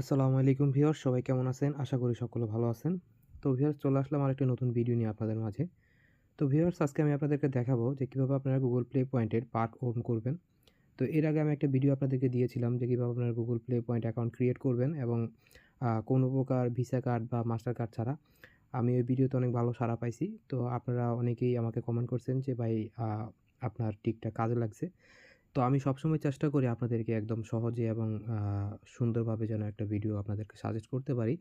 আসসালামু আলাইকুম ভিউয়ার্স, সবাই কেমন আছেন? আশা করি সকলে ভালো আছেন। তো ভিউয়ার্স, চলে আসলাম আর একটা নতুন ভিডিও নিয়ে আপনাদের মাঝে। তো ভিউয়ার্স, আজকে আমি আপনাদেরকে দেখাবো যে কীভাবে আপনারা গুগল প্লে পয়েন্টের পার্ক অন করবেন। তো এর আগে আমি একটা ভিডিও আপনাদেরকে দিয়েছিলাম যে কীভাবে আপনারা Google Play point account create করবেন এবং কোনো প্রকার ভিসা কার্ড বা মাস্টার কার্ড ছাড়া। আমি ওই ভিডিওতে অনেক ভালো সাড়া পাইছি। তো আপনারা অনেকেই আমাকে কমেন্ট করছেন যে, ভাই আপনার টিকটা কাজে লাগছে। তো আমি সবসময় চেষ্টা করি আপনাদেরকে একদম সহজে এবং সুন্দরভাবে যেন একটা ভিডিও আপনাদেরকে সাজেস্ট করতে পারি।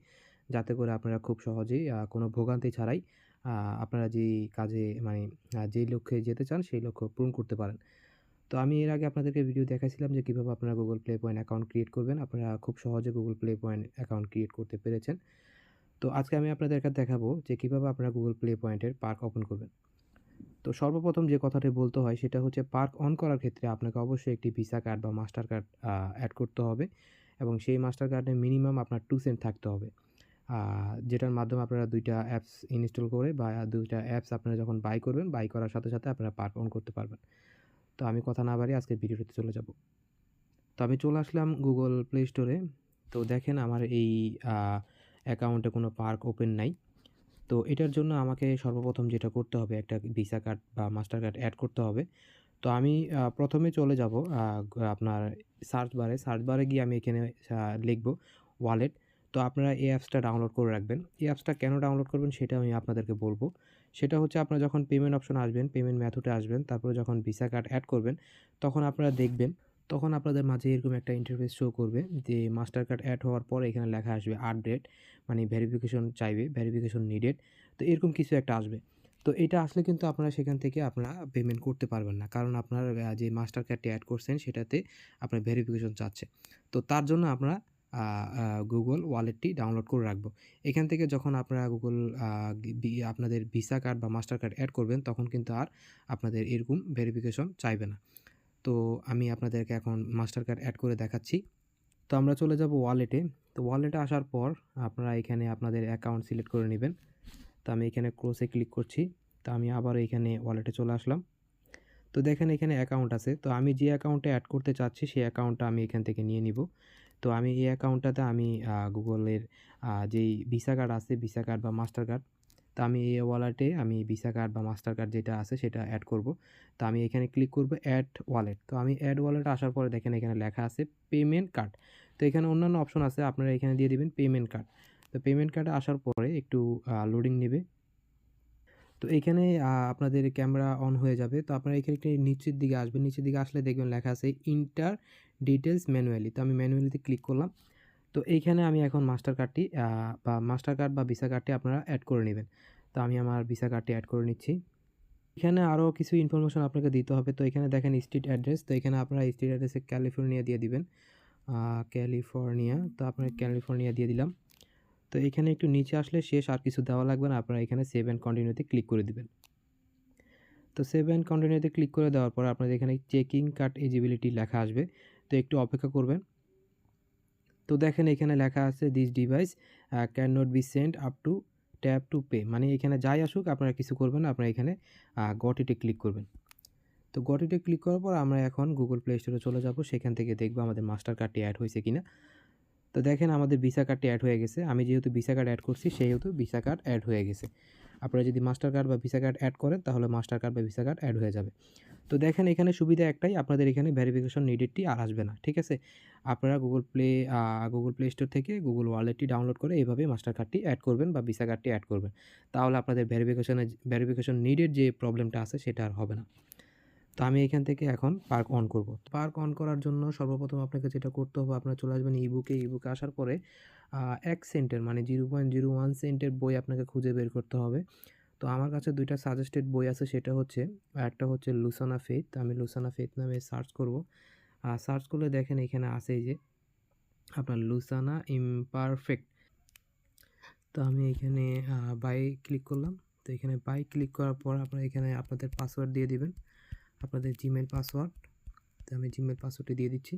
যাতে করে আপনারা খুব সহজেই কোনো ভোগান্তি ছাড়াই আপনারা যেই কাজে মানে যেই লক্ষ্যে যেতে চান সেই লক্ষ্য পূরণ করতে পারেন। তো আমি এর আগে আপনাদেরকে ভিডিও দেখাইছিলাম যে কীভাবে আপনারা Google Play point account create করবেন। আপনারা খুব সহজে Google Play point account create করতে পেরেছেন। তো আজকে আমি আপনাদেরকে দেখাবো যে কীভাবে আপনারা গুগল প্লে পয়েন্টের পার্ক ওপেন করবেন। তো সর্বপ্রথম যে কথাটি বলতে হয় সেটা হচ্ছে পার্ক অন করার ক্ষেত্রে আপনাকে অবশ্যই একটি ভিসা কার্ড বা মাস্টার কার্ড অ্যাড করতে হবে এবং সেই মাস্টার কার্ডে মিনিমাম আপনার টু সেন্ট থাকতে হবে। যেটার মাধ্যমে আপনারা দুইটা অ্যাপস ইনস্টল করে বা দুইটা অ্যাপস আপনারা যখন বাই করবেন বাই করার সাথে সাথে আপনারা পার্ক অন করতে পারবেন। তো আমি কথা না বাড়ি আজকে ভিডিওতে চলে যাব। তো আমি চলে আসলাম গুগল প্লে স্টোরে তো দেখেন আমার এই অ্যাকাউন্টে কোনো পার্ক ওপেন নাই। তো এটার জন্য আমাকে সর্বপ্রথম যেটা করতে হবে, একটা ভিসা কার্ড বা মাস্টার কার্ড অ্যাড করতে হবে। তো আমি প্রথমে চলে যাব আপনার সার্চ বারে সার্চ বারে গিয়ে আমি এখানে লিখব ওয়ালেট তো আপনারা এই অ্যাপসটা ডাউনলোড করে রাখবেন। এই অ্যাপসটা কেন ডাউনলোড করবেন সেটা আমি আপনাদেরকে বলব। সেটা হচ্ছে আপনারা যখন পেমেন্ট অপশন আসবেন পেমেন্ট ম্যাথডে আসবেন, তারপরে যখন ভিসা কার্ড অ্যাড করবেন, তখন আপনারা দেখবেন তখন আপনাদের মাঝে এরকম একটা ইন্টারফেস শো করবে যে মাস্টার কার্ড অ্যাড হওয়ার পর এখানে লেখা আসবে আপডেট মানে ভেরিফিকেশন চাইবে ভেরিফিকেশন নিডেড তো এরকম কিছু একটা আসবে। তো এটা আসলে কিন্তু আপনারা সেখান থেকে আপনারা পেমেন্ট করতে পারবেন না। কারণ আপনার যে মাস্টার কার্ডটি অ্যাড করছেন সেটাতে আপনার ভেরিফিকেশন চাচ্ছে। তো তার জন্য আপনারা গুগল ওয়ালেটটি ডাউনলোড করে রাখব। এখান থেকে যখন আপনারা গুগল আপনাদের ভিসা কার্ড বা মাস্টার কার্ড অ্যাড করবেন, তখন কিন্তু আর আপনাদের এরকম ভেরিফিকেশন চাইবে না। তো আমি আপনাদেরকে এখন মাস্টার কার্ড অ্যাড করে দেখাচ্ছি। তো আমরা চলে যাব ওয়ালেটে তো ওয়ালেটে আসার পর আপনারা এখানে আপনাদের অ্যাকাউন্ট সিলেক্ট করে নেবেন। তো আমি এখানে ক্রোসে ক্লিক করছি। তো আমি আবার এখানে ওয়ালেটে চলে আসলাম। তো দেখেন এখানে অ্যাকাউন্ট আছে। তো আমি যে অ্যাকাউন্টে অ্যাড করতে চাচ্ছি, সেই অ্যাকাউন্টটা আমি এখান থেকে নিয়ে নিব। তো আমি এই অ্যাকাউন্টটাতে আমি গুগলের যেই ভিসা কার্ড আছে ভিসা কার্ড বা মাস্টার কার্ড তো আমি এই ওয়ালেটে আমি ভিসা কার্ড বা মাস্টার কার্ড যেটা আছে সেটা অ্যাড করব। তো আমি এখানে ক্লিক করব অ্যাড ওয়ালেট তো আমি অ্যাড ওয়ালেট আসার পরে দেখেন এখানে লেখা আছে পেমেন্ট কার্ড তো এখানে অন্যান্য অপশন আছে, আপনারা এখানে দিয়ে দিবেন পেমেন্ট কার্ড তো পেমেন্ট কার্ডে আসার পরে একটু লোডিং নেবে। তো এখানে আপনাদের ক্যামেরা অন হয়ে যাবে। তো আপনারা এখানে একটু নিচের দিকে আসবেন। নিচের দিকে আসলে দেখবেন লেখা আছে ইন্টার ডিটেলস ম্যানুয়ালি তো আমি ম্যানুয়ালিতে ক্লিক করলাম। তো এইখানে আমি এখন মাস্টার কার্ডটি বা মাস্টার কার্ড বা ভিসা কার্ডটি আপনারা অ্যাড করে নেবেন। তো আমি আমার ভিসা কার্ডটি অ্যাড করে নিচ্ছি। এখানে আরও কিছু ইনফরমেশন আপনাকে দিতে হবে। তো এখানে দেখেন স্ট্রিট অ্যাড্রেস তো এখানে আপনারা স্ট্রিট অ্যাড্রেসে ক্যালিফোর্নিয়া দিয়ে দিবেন। ক্যালিফোর্নিয়া তো আপনার ক্যালিফোর্নিয়া দিয়ে দিলাম। তো এখানে একটু নিচে আসলে শেষ আর কিছু দেওয়া লাগবে না। আপনারা এখানে সেভ অ্যান্ড কন্টিনিউতে ক্লিক করে দিবেন। তো সেভ অ্যান্ড কন্টিনিউতে ক্লিক করে দেওয়ার পর আপনাদের এখানে চেকিং কার্ড এজিবিলিটি লেখা আসবে। তো একটু অপেক্ষা করবেন। তো দেখেন এখানে লেখা আছে this device can not be send up to tap to pay মানে এখানে যাই আসুক, আপনারা কিছু করবেন আপনারা এখানে গটিতে ক্লিক করবেন। তো গটিতে ক্লিক করার পর আমরা এখন গুগল প্লে স্টোরে চলে যাব, সেখান থেকে দেখব আমাদের মাস্টার কার্ডটি অ্যাড হয়েছে কিনা। তো দেখেন আমাদের ভিসা কার্ডটি অ্যাড হয়ে গেছে। আমি যেহেতু ভিসা কার্ড অ্যাড করছি, সেহেতু ভিসা কার্ড অ্যাড হয়ে গেছে। আপনারা যদি মাস্টার কার্ড বা ভিসা কার্ড অ্যাড করেন, তাহলে মাস্টার কার্ড বা ভিসা কার্ড অ্যাড হয়ে যাবে। তো দেখেন এখানে সুবিধা একটাই, আপনাদের এখানে ভেরিফিকেশন নিডেডটি আর আসবে না, ঠিক আছে? আপনারা Google Play Google Play store থেকে গুগল ওয়ালেটটি ডাউনলোড করে এইভাবে মাস্টার কার্ডটি অ্যাড করবেন বা ভিসা কার্ডটি অ্যাড করবেন। তাহলে আপনাদের ভেরিফিকেশনে ভেরিফিকেশন নিডেড যে প্রবলেমটা আছে, সেটা আর হবে না। তো আমি এখান থেকে এখন পার্ক অন করব। পার্ক অন করার জন্য সর্বপ্রথম আপনাকে যেটা করতে হবে, আপনারা চলে আসবেন ইবুকে ইবুকে আসার পরে এক সেন্টের মানে জিরো পয়েন্ট জিরো ওয়ান সেন্টের বই আপনাকে খুঁজে বের করতে হবে। তো আমার কাছে দুইটা সাজেস্টেড বই আছে, সেটা হচ্ছে, একটা হচ্ছে লুসানা ফেথ আমি লুসানা ফেথ নামে সার্চ করব। আর সার্চ করলে দেখেন এখানে আছে যে, আপনার লুসানা ইমপারফেক্ট তো আমি এখানে বাই ক্লিক করলাম। তো এখানে বাই ক্লিক করার পর আপনারা এখানে আপনাদের পাসওয়ার্ড দিয়ে দিবেন। আপনাদের জিমেল পাসওয়ার্ড তো আমি জিমেল পাসওয়ার্ডটি দিয়ে দিচ্ছি।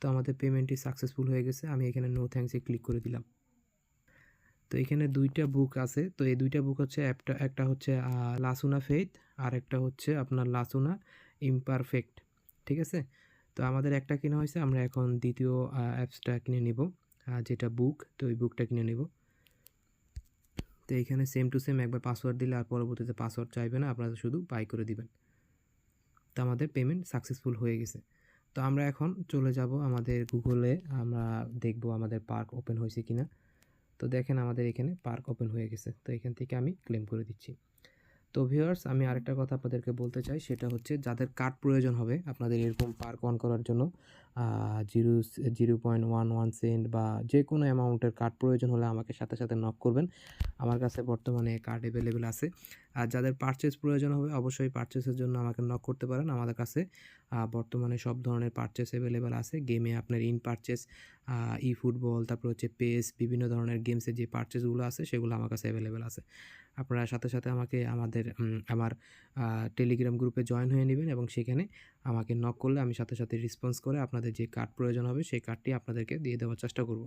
তো আমাদের পেমেন্টটি সাকসেসফুল হয়ে গেছে, আমি এখানে নো থ্যাঙ্কসে ক্লিক করে দিলাম। তো এখানে দুইটা বুক আছে, তো এই দুইটা বুক হচ্ছে একটা একটা হচ্ছে লাসুনা ফেথ আর একটা হচ্ছে আপনার লাসুনা ইমপারফেক্ট ঠিক আছে? তো আমাদের একটা কেনা হয়েছে, আমরা এখন দ্বিতীয় অ্যাপসটা কিনে নিব যেটা বুক তো ওই বুকটা কিনে নিব। তো এখানে সেম টু সেম একবার পাসওয়ার্ড দিলে আর পরবর্তীতে পাসওয়ার্ড চাইবে না, আপনারা শুধু বাই করে দিবেন। তো আমাদের পেমেন্ট সাকসেসফুল হয়ে গেছে। তো আমরা এখন চলে যাব আমাদের গুগলে আমরা দেখব আমাদের পার্ক ওপেন হয়েছে কিনা। তো দেখেন আমাদের এখানে পার্ক ওপেন হয়ে গেছে, তো এখান থেকে আমি ক্লেম করে দিচ্ছি। তো ভিউয়ার্স আমি আরেকটা কথা আপনাদেরকে বলতে চাই, সেটা হচ্ছে যাদের কার্ড প্রয়োজন হবে আপনাদের এরকম পার্ক অন করার জন্য zero zero point one one cent বা যে কোনো অ্যামাউন্টের কার্ড প্রয়োজন হলে আমাকে সাথে সাথে নক করবেন। আমার কাছে বর্তমানে কার্ড অ্যাভেলেবেল আছে। আর যাদের পারচেস প্রয়োজন হবে, অবশ্যই পারচেসের জন্য আমাকে নক করতে পারেন। আমাদের কাছে বর্তমানে সব ধরনের পারচেস অ্যাভেলেবেল আছে। গেমে আপনার ইন পারচেস ই ফুটবল তারপর হচ্ছে পেস বিভিন্ন ধরনের গেমসের যে পারচেসগুলো আছে, সেগুলো আমার কাছে অ্যাভেলেবেল আছে। আপনারা সাথে সাথে আমাকে আমাদের আমার টেলিগ্রাম গ্রুপে জয়েন হয়ে নেবেন এবং সেখানে আমাকে নক করলে আমি সাথে সাথে রেসপন্স করে আপনাদের যে কার্ড প্রয়োজন হবে সেই কার্ডটি আপনাদেরকে দিয়ে দেওয়ার চেষ্টা করব।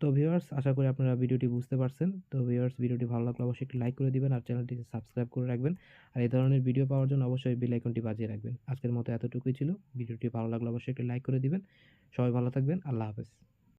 তো ভিউয়ার্স আশা করি আপনারা ভিডিওটি বুঝতে পারছেন। তো ভিউয়ার্স ভিডিওটি ভালো লাগলে অবশ্যই একটি লাইক করে দিবেন আর চ্যানেলটিকে সাবস্ক্রাইব করে রাখবেন। আর এই ধরনের ভিডিও পাওয়ার জন্য অবশ্যই বেল আইকনটি বাজিয়ে রাখবেন। আজকের মতো এতটুকুই ছিল। ভিডিওটি ভালো লাগলে অবশ্যই একটি লাইক করে দিবেন। সবাই ভালো থাকবেন। আল্লাহ হাফেজ।